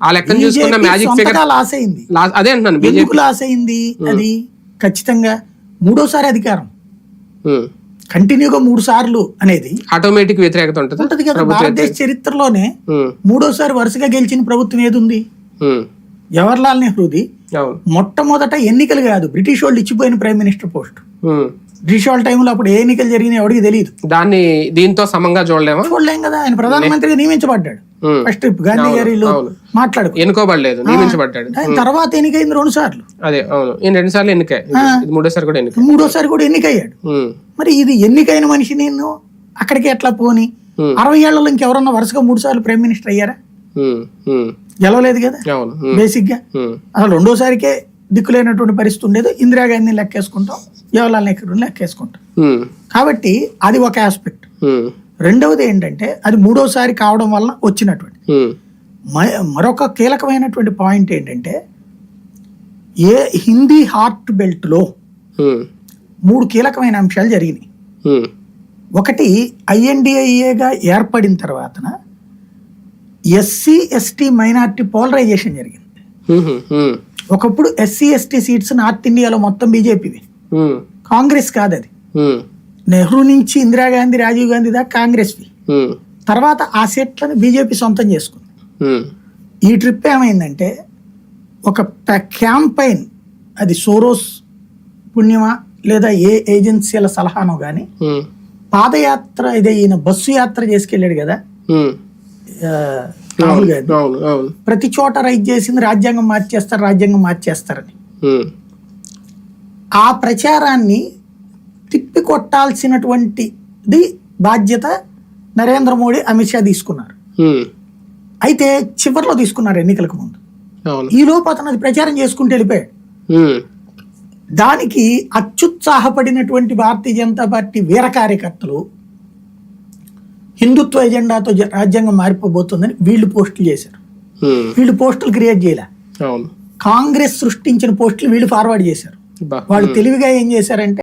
ఆ లెక్కను చూసుకున్న మ్యాజిక్ ఫిగర్ లాస్ అయింది. అదే అంటున్నాను బీజేపీ లాస్ అయింది? అది ఖచ్చితంగా మూడోసారి అధికారం. కంటిన్యూగా మూడు సార్లు అనేది ఆటోమేటిక్ వ్యతిరేకత ఉంటుందా? ఉంటది కదా భారతదేశ చరిత్రలోనే మూడోసారి వరుసగా గెలిచిన ప్రభుత్వం ఏది ఉంది జవహర్లాల్ నెహ్రూది మొట్టమొదట ఎన్నికలు కాదు బ్రిటిష్ వాళ్ళు ఇచ్చిపోయిన ప్రైమ్ మినిస్టర్ పోస్ట్. వాళ్ళ టైంలో అప్పుడు ఏ ఎన్నికలు జరిగినాయి ఎవరికి తెలియదు దాన్ని దీంతో సమంగా చూడలేమా? చూడలేం కదా. ఆయన ప్రధానమంత్రిగా నియమించబడ్డాడు. ఫస్ట్ ట్రిప్ గాంధీ గారి. మాట్లాడుకో ఎన్నుకోబడలేదు నియమించబడ్డాడు. ఆయన తర్వాత ఎన్నికైంది రెండు సార్లు. అదే అవును. ఈయన రెండు సార్లు ఎన్నిక మూడోసారి కూడా ఎన్నిక. మూడోసారి కూడా ఎన్నికయ్యాడు. మరి ఇది ఎన్నికైన మనిషి నేను అక్కడికి ఎట్లా పోని. అరవై ఏళ్ళలో ఇంకెవరన్నా వరుసగా మూడు సార్లు ప్రైమ్ మినిస్టర్ అయ్యారా? గెలవలేదు కదా? బేసిక్గా అసలు రెండోసారికే దిక్కులేనటువంటి పరిస్థితి ఉండేది. ఇందిరాగాంధీని లెక్కేసుకుంటాం జవహర్లాల్ నెహ్రూని లెక్కేసుకుంటాం. కాబట్టి అది ఒక ఆస్పెక్ట్. రెండవది ఏంటంటే అది మూడోసారి కావడం వలన వచ్చినటువంటి. మరొక కీలకమైనటువంటి పాయింట్ ఏంటంటే ఏ హిందీ హార్ట్ బెల్ట్లో మూడు కీలకమైన అంశాలు జరిగినాయి. ఒకటి ఐఎన్డిఐఏగా ఏర్పడిన తర్వాతన ఎస్సీ ఎస్టీ మైనార్టీ పోలరైజేషన్ జరిగింది. ఒకప్పుడు ఎస్సీ ఎస్టీ సీట్స్ నార్త్ ఇండియాలో మొత్తం బీజేపీవి. కాంగ్రెస్ కాదు అది నెహ్రూ నుంచి ఇందిరాగాంధీ రాజీవ్ గాంధీ దాకా కాంగ్రెస్వి. తర్వాత ఆ సీట్లను బీజేపీ సొంతం చేసుకుంది. ఈ ట్రిప్ ఏమైందంటే ఒక క్యాంపైన్ అది సోరోస్ పుణ్యమా లేదా ఏ ఏజెన్సీల సలహానో కానీ పాదయాత్ర ఇదే ఈయన బస్సు యాత్ర చేసుకెళ్ళాడు కదా. రాహుల్ గాంధీ ప్రతి చోట రైట్ చేసింది రాజ్యాంగం మార్చేస్తారు రాజ్యాంగం మార్చేస్తారని. ఆ ప్రచారాన్ని తిప్పి కొట్టాల్సినటువంటిది బాధ్యత నరేంద్ర మోడీ అమిత్ షా తీసుకున్నారు. అయితే చివరిలో తీసుకున్నారు ఎన్నికలకు ముందు. ఈ లోపు అతను అది ప్రచారం చేసుకుంటూ వెళ్ళిపోయాడు. దానికి అత్యుత్సాహపడినటువంటి భారతీయ జనతా పార్టీ వీర కార్యకర్తలు హిందుత్వ ఎజెండాతో రాజ్యాంగం మారిపోబోతుందని వీళ్ళు పోస్టులు చేశారు. వీళ్ళు పోస్టులు క్రియేట్ చేయలే. కాంగ్రెస్ సృష్టించిన పోస్టులు వీళ్ళు ఫార్వర్డ్ చేశారు. వాళ్ళు తెలివిగా ఏం చేశారంటే